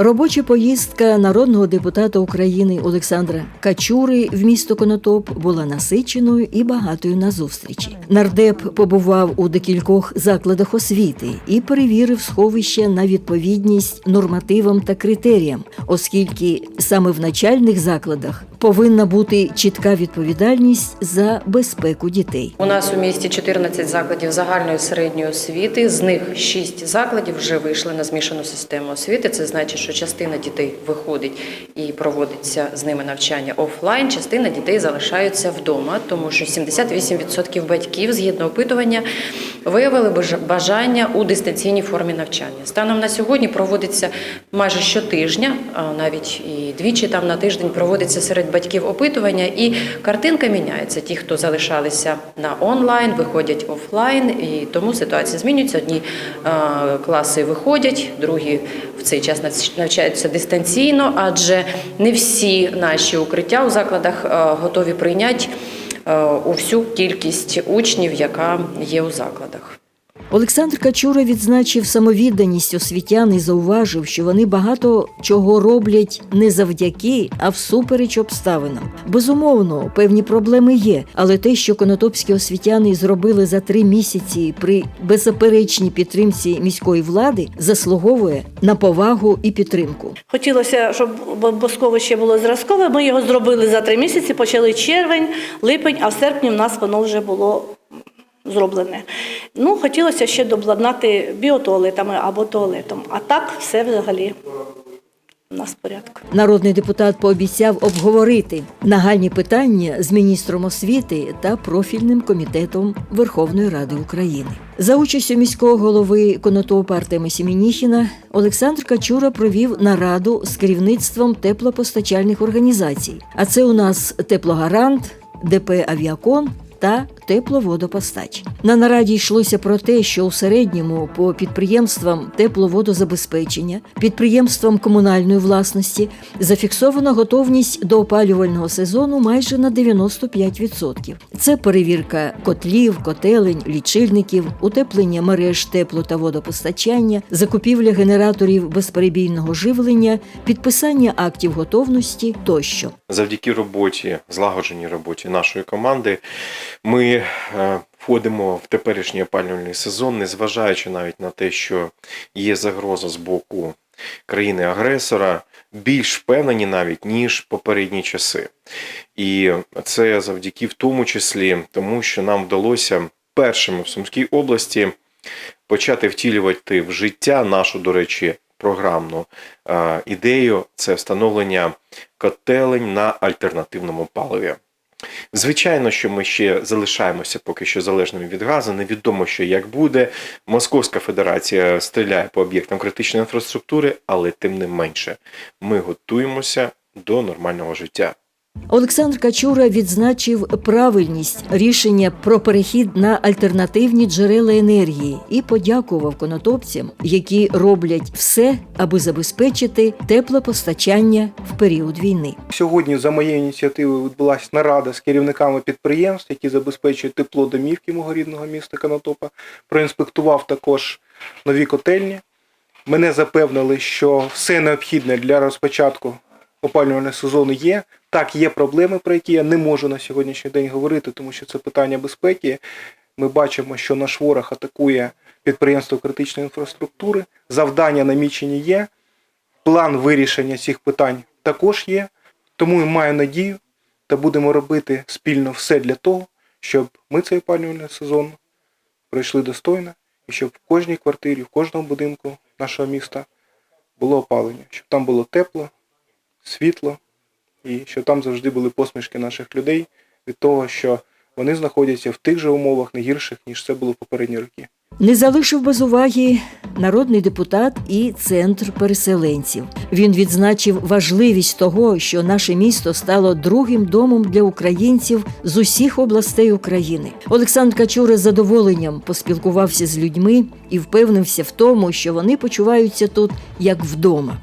Робоча поїздка народного депутата України Олександра Качури в місто Конотоп була насиченою і багатою на зустрічі. Нардеп побував у декількох закладах освіти і перевірив сховище на відповідність нормативам та критеріям, оскільки саме в начальних закладах повинна бути чітка відповідальність за безпеку дітей. У нас у місті 14 закладів загальної середньої освіти. З них 6 закладів вже вийшли на змішану систему освіти. Це значить, що частина дітей виходить і проводиться з ними навчання офлайн. Частина дітей залишаються вдома, тому що 78% батьків згідно опитування виявили бажа- бажання у дистанційній формі навчання. Станом на сьогодні проводиться майже щотижня, а навіть і двічі там на тиждень проводиться серед батьків опитування, і картинка міняється. Ті, хто залишалися на онлайн, виходять офлайн, і тому ситуація змінюється. Одні е, класи виходять, другі в цей час навч- навчаються дистанційно, адже не всі наші укриття у закладах е, готові прийняти е, у всю кількість учнів, яка є у закладах. Олександр Качура відзначив самовідданість освітян і зауважив, що вони багато чого роблять не завдяки, а всупереч обставинам. Безумовно, певні проблеми є, але те, що конотопські освітяни зробили за три місяці при беззаперечній підтримці міської влади, заслуговує на повагу і підтримку. Хотілося, щоб босковище було зразкове. Ми його зробили за три місяці, почали червень, липень, а в серпні в нас воно вже було зроблене. Ну, хотілося ще дообладнати біотуалетами або туалетом. А так все взагалі у нас в порядку. Народний депутат пообіцяв обговорити нагальні питання з міністром освіти та профільним комітетом Верховної Ради України. За участю міського голови Конотопа Артема Сімініхіна Олександр Качура провів нараду з керівництвом теплопостачальних організацій. А це у нас теплогарант, ДП Авіакон та тепловодопостач. На нараді йшлося про те, що у середньому по підприємствам тепловодозабезпечення, підприємствам комунальної власності зафіксовано готовність до опалювального сезону майже на 95%. Це перевірка котлів, котелень, лічильників, утеплення мереж тепло та водопостачання, закупівля генераторів безперебійного живлення, підписання актів готовності тощо. завдяки роботі, злагодженій роботі нашої команди, ми е, входимо в теперішній опалювальний сезон, незважаючи навіть на те, що є загроза з боку країни-агресора, більш впевнені навіть ніж попередні часи. І це завдяки в тому числі тому, що нам вдалося першими в Сумській області почати втілювати в життя нашу, до речі, програмну е, ідею це встановлення котелень на альтернативному паливі. Звичайно, що ми ще залишаємося поки що залежними від газу. Невідомо, що як буде. Московська Федерація стріляє по об'єктам критичної інфраструктури, але тим не менше, ми готуємося до нормального життя. Олександр Качура відзначив правильність рішення про перехід на альтернативні джерела енергії і подякував конотопцям, які роблять все, аби забезпечити теплопостачання в період війни. Сьогодні за моєю ініціативою відбулася нарада з керівниками підприємств, які забезпечують тепло домівки мого рідного міста Конотопа. Проінспектував також нові котельні. Мене запевнили, що все необхідне для розпочатку опалювального сезону є. Так, є проблеми, про які я не можу на сьогоднішній день говорити, тому що це питання безпеки. Ми бачимо, що наш ворог атакує підприємства критичної інфраструктури. Завдання намічені є. План вирішення цих питань також є. Тому я маю надію та будемо робити спільно все для того, щоб ми цей опалювальний сезон пройшли достойно і щоб в кожній квартирі, в кожному будинку нашого міста було опалення, щоб там було тепло, світло і щоб там завжди були посмішки наших людей від того, що вони знаходяться в тих же умовах не гірших, ніж це було в попередні роки. Не залишив без уваги народний депутат і центр переселенців. Він відзначив важливість того, що наше місто стало другим домом для українців з усіх областей України. Олександр Качура з задоволенням поспілкувався з людьми і впевнився в тому, що вони почуваються тут як вдома.